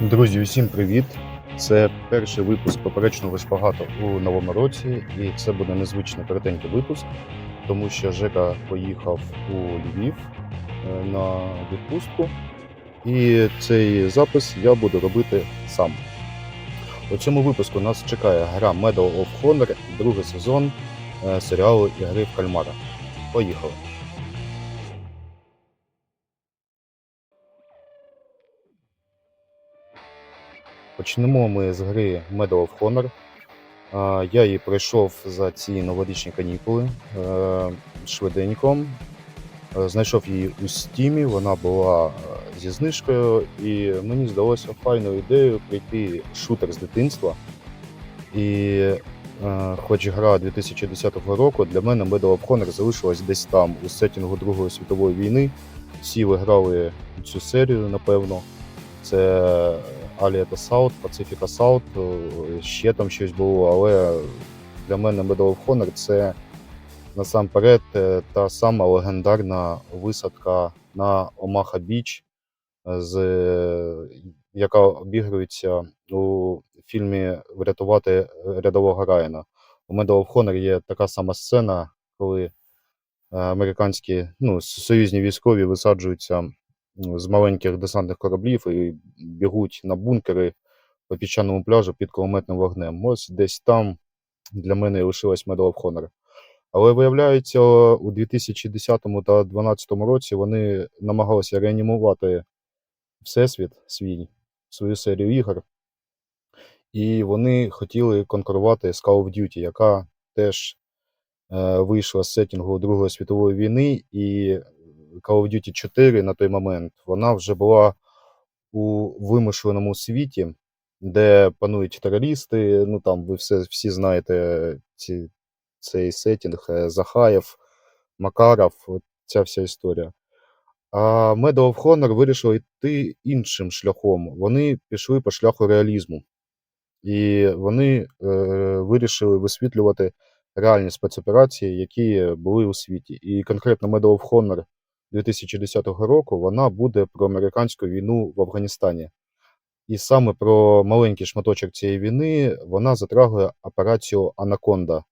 Друзі, усім привіт! Це перший випуск поперечного шпагату у новому році, і це буде незвичний коротенький випуск, тому що Жека поїхав у Львів е, на відпустку, і цей запис я буду робити сам. У цьому випуску нас чекає гра Medal of Honor, другий сезон е, серіалу Ігри в Кальмара. Поїхали! Почнемо ми з гри Medal of Honor. Я її пройшов за ці новорічні канікули е, швиденько. Е, Знайшов її у стімі, вона була е, зі знижкою, і мені здалося файною ідеєю прийти шутер з дитинства. І хоч гра 2010 року, для мене Medal of Honor залишилась десь там, у сетінгу Другої світової війни. Всі ви грали цю серію, напевно. Це Allied Assault, Pacific Assault, е, ще там щось було, але для мене Medal of Honor це насамперед та сама легендарна висадка на Омаха Біч, е, яка обігрується у фільмі Врятувати рядового Райана. У Medal of Honor є така сама сцена, коли е, американські ну, союзні військові висаджуються з маленьких десантних кораблів і бігуть на бункери по піщаному пляжу під кулеметним вогнем. Ось десь там для мене лишилась Medal of Honor. Але виявляється, у 2010 та 2012 році вони намагалися реанімувати Всесвіт свій, свою серію ігор. І вони хотіли конкурувати з Call of Duty, яка теж е, вийшла з сетінгу Другої світової війни, і Call of Duty 4 на той момент вона вже була у вимишленому світі, де панують терористи. Ну там ви все, всі знаєте ці, цей сетінг, е, Захаєв, Макаров, ця вся історія. А Medal of Honor вирішили йти іншим шляхом. Вони пішли по шляху реалізму. І вони е, вирішили висвітлювати реальні спецоперації, які були у світі. І конкретно Medal of Honor 2010 року вона буде про американську війну в Афганістані. І саме про маленький шматочок цієї війни вона затрагує операцію Анаконда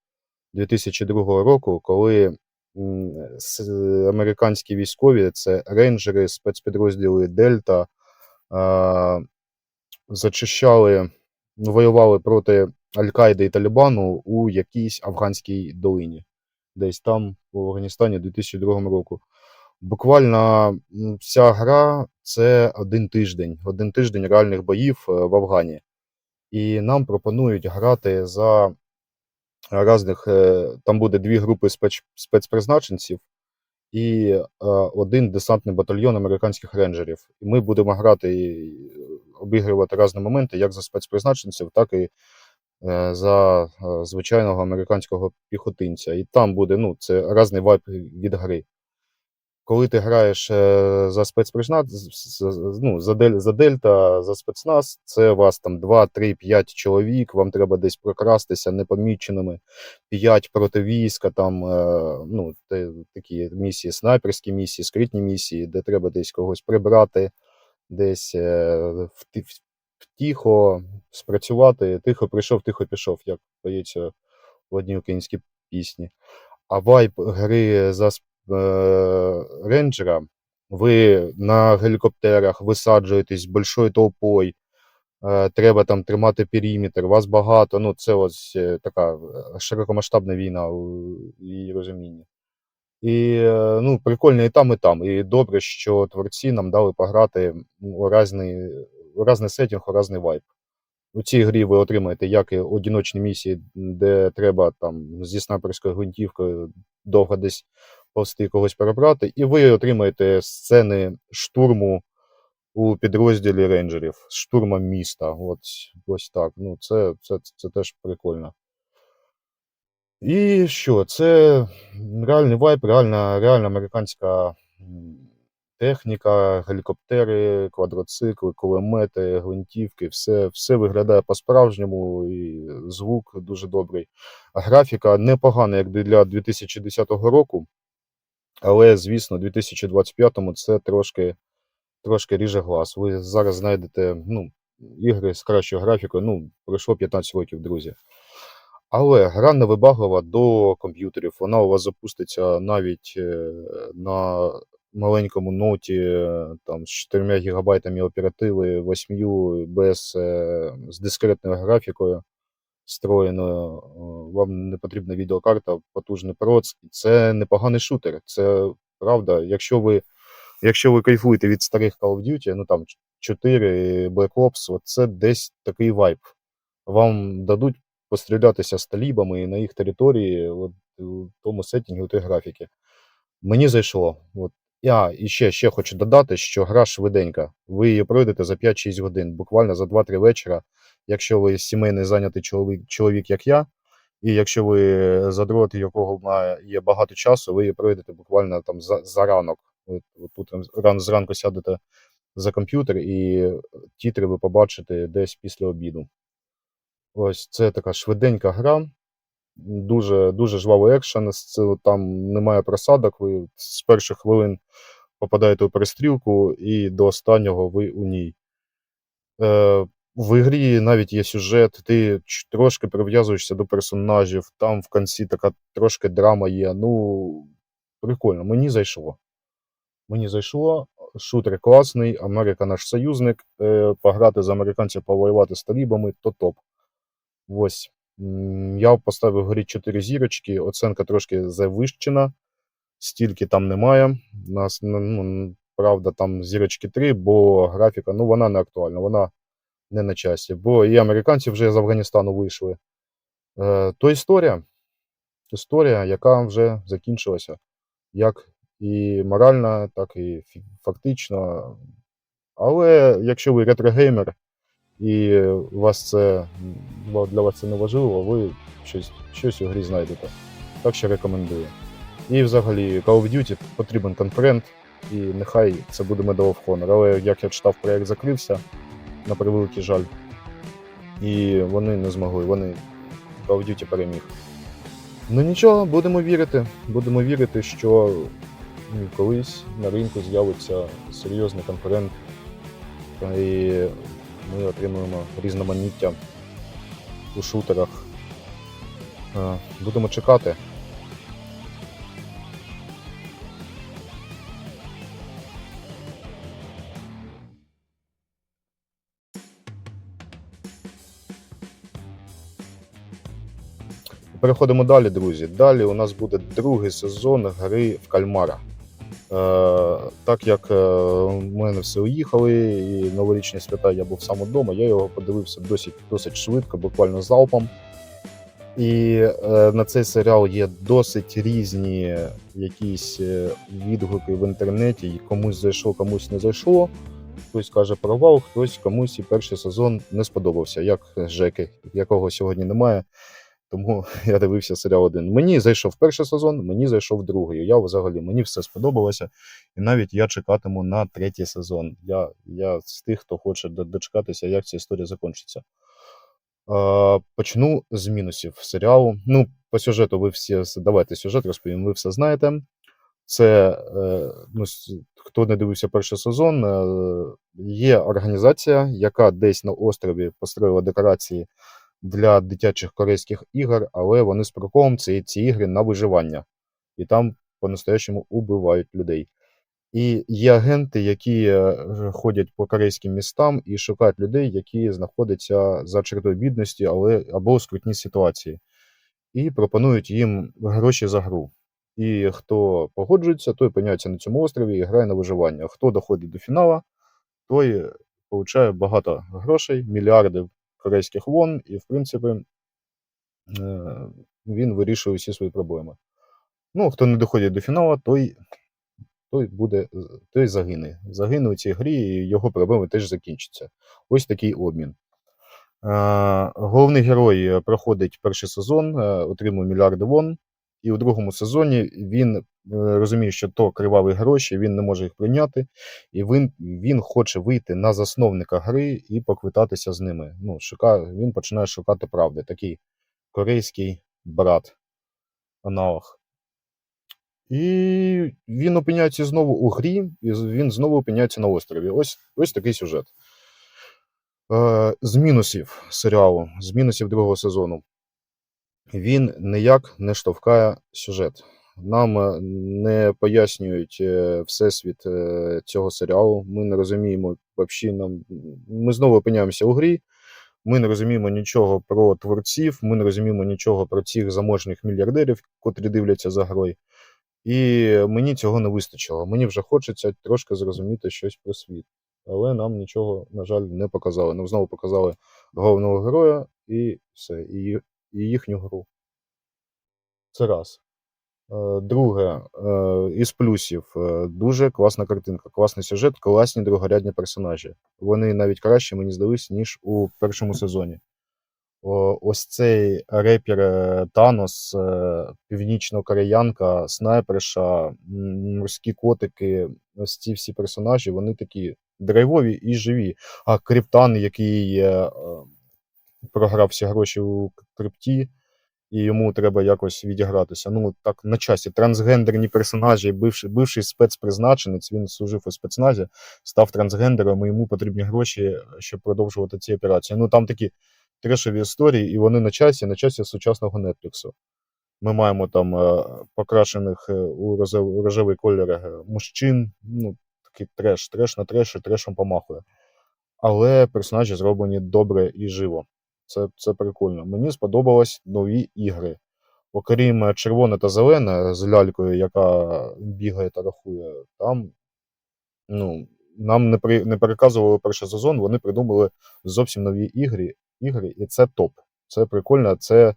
2002 року, коли американські військові, це рейнджери, спецпідрозділи Дельта, зачищали, ну, воювали проти Аль-Каїди і Талібану у якійсь афганській долині, десь там, в Афганістані, 2002 року. Буквально вся гра це один тиждень, один тиждень реальних боїв е, в Афгані. І нам пропонують грати за різних, е, там буде дві групи спец, спецпризначенців і е, один десантний батальйон американських рейнджерів. І ми будемо грати і обігрувати різні моменти, як за спецпризначенців, так і за звичайного американського піхотинця. І там буде ну, це різний вайб від гри. Коли ти граєш е, за спецпризнач, ну, за, дель, за Дельта, за спецназ, це вас там 2, 3, 5 чоловік, вам треба десь прокрастися непоміченими, 5 проти війська, там е, ну, такі місії, снайперські місії, скритні місії, де треба десь когось прибрати, десь е, втіхо спрацювати. Тихо прийшов, тихо пішов, як поється в одній українській пісні. А вайб гри за рейнджера, ви на гелікоптерах висаджуєтесь большою толпою, е, треба там тримати периметр, вас багато. Ну, це ось е, така е, широкомасштабна війна у її розумінні. І е, ну, прикольно і там, і там. І добре, що творці нам дали пограти у різний, у різний сетінг, у різний вайб. У цій грі ви отримаєте як і одиночні місії, де треба там зі снайперською гвинтівкою довго десь повсти когось перебрати, і ви отримаєте сцени штурму у підрозділі рейнджерів, штурма міста. От, ось так. Ну, це, це, це теж прикольно. І що? Це реальний вайб, реальна, реальна американська техніка, гелікоптери, квадроцикли, кулемети, гвинтівки, все, все виглядає по-справжньому, і звук дуже добрий. Графіка непогана, як для 2010 року, але, звісно, у 2025 це трошки, трошки ріже глаз. Ви зараз знайдете, ну, ігри з кращою графікою. Ну, пройшло 15 років, друзі. Але гра невибаглива до комп'ютерів. Вона у вас запуститься навіть е, на маленькому ноуті е, там, з 4 гігабайтами оперативи, 8 без, з дискретною графікою встроєною. Е, Вам не потрібна відеокарта, потужний проц. Це непоганий шутер. Це правда. Якщо ви, якщо ви кайфуєте від старих Call of Duty, ну там 4 Black Ops, от це десь такий вайб. Вам дадуть пострілятися з талібами на їх території, от, у тому сеттінгі, у тій графіки. Мені зайшло. От. Я і ще, ще хочу додати, що гра швиденька. Ви її пройдете за 5-6 годин, буквально за 2-3 вечора. Якщо ви сімейний зайнятий чоловік, чоловік, як я, і якщо ви задрот, якого є багато часу, ви її пройдете буквально там за, за ранок. От тут ран, зранку сядете за комп'ютер і тітри ви побачите десь після обіду. Ось це така швиденька гра, дуже, дуже жвавий екшен. Там немає просадок. Ви з перших хвилин попадаєте у перестрілку, і до останнього ви у ній. Е, в ігрі навіть є сюжет, ти трошки прив'язуєшся до персонажів, там в кінці така трошки драма є. Ну, прикольно, мені зайшло. Мені зайшло. Шутер класний, Америка наш союзник. Е, пограти з американців, повоювати з талібами, то топ. Ось. Я поставив горі 4 зірочки, оценка трошки завищена, стільки там немає. У нас, ну, ну, правда, там зірочки 3, бо графіка, ну, вона не актуальна, вона не на часі. Бо і американці вже з Афганістану вийшли. Е, то історія. Історія, яка вже закінчилася. Як і морально, так і фактично. Але якщо ви ретрогеймер, і вас це для вас це не важливо, ви щось, щось у грі знайдете. Так що рекомендую. І взагалі Call of Duty потрібен конкурент, і нехай це буде Medal of Honor. Але як я читав, проект закрився, на превеликий жаль. І вони не змогли. Вони Call of Duty переміг. Ну нічого, будемо вірити. Будемо вірити, що ну, колись на ринку з'явиться серйозний конкурент. І ми отримуємо різноманіття у шутерах. Е, Будемо чекати. Переходимо далі, друзі. Далі у нас буде другий сезон гри в кальмара. Е, так як е, в мене все уїхали, і новорічні свята я був сам вдома, я його подивився досить, досить швидко, буквально залпом. І е, на цей серіал є досить різні якісь відгуки в інтернеті. і Комусь зайшло, комусь не зайшло. Хтось каже провал, хтось комусь і перший сезон не сподобався, як Жеки, якого сьогодні немає. Тому я дивився серіал один. Мені зайшов перший сезон, мені зайшов другий. Я взагалі мені все сподобалося. І навіть я чекатиму на третій сезон. Я, я з тих, хто хоче дочекатися, як ця історія закінчиться. Е, почну з мінусів серіалу. Ну, по сюжету ви всі давайте сюжет розповім, ви все знаєте. Це е, ну, хто не дивився перший сезон, е, є організація, яка десь на острові построїла декорації для дитячих корейських ігор, але вони з приколом це ці ігри на виживання. І там по-настоящему убивають людей. І є агенти, які е, ходять по корейським містам і шукають людей, які знаходяться за чертою бідності, але або у скрутній ситуації, і пропонують їм гроші за гру. І хто погоджується, той опиняється на цьому острові і грає на виживання. Хто доходить до фіналу, той отримує багато грошей, мільярди корейських вон, і, в принципі, е, він вирішує всі свої проблеми. Ну, хто не доходить до фіналу, той, той буде, той загине. Загине у цій грі, і його проблеми теж закінчаться. Ось такий обмін. Е, Головний герой е, проходить перший сезон, отримує мільярди вон, і у другому сезоні він е, розуміє, що то криваві гроші, він не може їх прийняти, і він, він хоче вийти на засновника гри і поквитатися з ними. Ну, шукає, він починає шукати правди. Такий корейський брат, аналог. І він опиняється знову у грі, і він знову опиняється на острові. Ось, ось такий сюжет. Е, з мінусів серіалу, з мінусів другого сезону. Він ніяк не штовхає сюжет. Нам е, не пояснюють е, всесвіт е, цього серіалу. Ми не розуміємо вообще нам. Ми знову опиняємося у грі. Ми не розуміємо нічого про творців, ми не розуміємо нічого про цих заможних мільярдерів, котрі дивляться за грою. І мені цього не вистачило. Мені вже хочеться трошки зрозуміти щось про світ. Але нам нічого, на жаль, не показали. Нам знову показали головного героя і все, і, і їхню гру. Це раз. Е, Друге, е, із плюсів, е, дуже класна картинка, класний сюжет, класні другорядні персонажі. Вони навіть краще, мені здались, ніж у першому сезоні. Ось цей репер е, Танос, північно-кореянка, снайперша, морські котики, ось ці всі персонажі, вони такі драйвові і живі. А Криптан, який програв всі гроші у крипті, і йому треба якось відігратися. Ну, так, на часі. Трансгендерні персонажі, бивший, бивший спецпризначенець, він служив у спецназі, став трансгендером, і йому потрібні гроші, щоб продовжувати ці операції. Ну, там такі трешові історії, і вони на часі, на часі сучасного Нетфліксу. Ми маємо там е, покрашених е, у рожевий колір е, мужчин. Ну, такий треш, треш на треш, і трешем помахує. Але персонажі зроблені добре і живо. Це, це прикольно. Мені сподобались нові ігри. Окрім е, червоне та зелене з лялькою, яка бігає та рахує, там ну, нам не, при, не переказували перший сезон, вони придумали зовсім нові ігри, ігри, і це топ. Це прикольно, це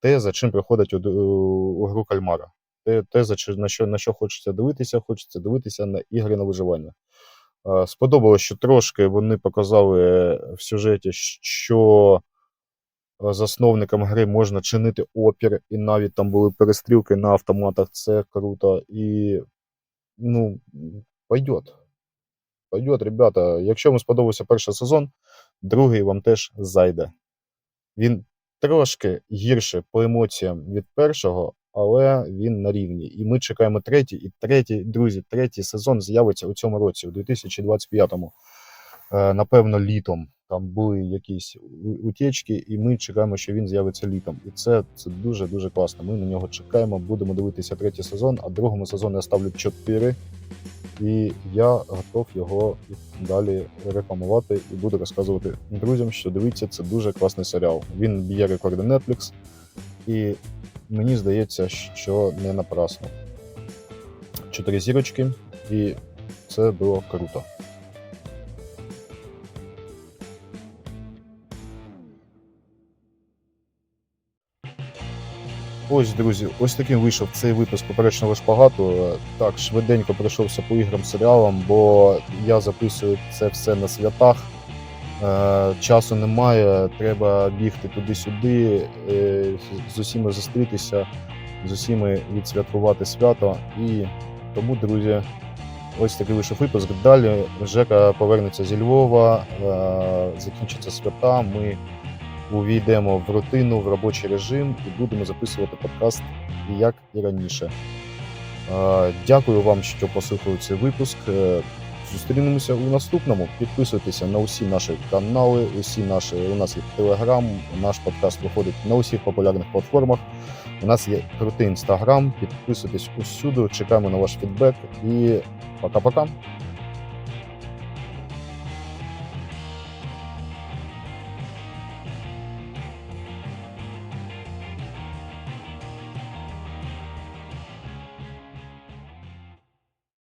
те, за чим приходить у, у гру кальмара. Те, те за на, що, на що хочеться дивитися, хочеться дивитися на ігри на виживання. Е, Сподобалось, що трошки вони показали в сюжеті, що засновникам гри можна чинити опір, і навіть там були перестрілки на автоматах. Це круто. І ну, пойдет. Пойдет, ребята. Якщо вам сподобався перший сезон, другий вам теж зайде. Він трошки гірше по емоціям від першого, але він на рівні. І ми чекаємо третій. І третій, друзі, третій сезон з'явиться у цьому році, у 2025-му. Е, напевно, літом. Там були якісь утечки, і ми чекаємо, що він з'явиться літом. І це, це дуже дуже класно. Ми на нього чекаємо, будемо дивитися третій сезон, а другому сезону я ставлю 4. І я готов його далі рекламувати і буду розказувати друзям, що дивіться, це дуже класний серіал. Він б'є рекорди Netflix, і мені здається, що не напрасно. Чотири зірочки, і це було круто. Ось, друзі, ось таким вийшов цей випуск поперечного шпагату. Так, швиденько пройшовся по іграм серіалам, бо я записую це все на святах. Е, часу немає, треба бігти туди-сюди, е, з усіма зустрітися, з усіми відсвяткувати свято. І тому, друзі, ось такий вийшов випуск. Далі Жека повернеться зі Львова, е, закінчаться свята. Ми увійдемо в рутину, в робочий режим і будемо записувати подкаст як і раніше. Е, Дякую вам, що послухали цей випуск. Е, Зустрінемося у наступному. Підписуйтеся на усі наші канали, усі наші. У нас є Телеграм, наш подкаст виходить на усіх популярних платформах. У нас є крутий інстаграм. Підписуйтесь усюди, чекаємо на ваш фідбек і пока-пока.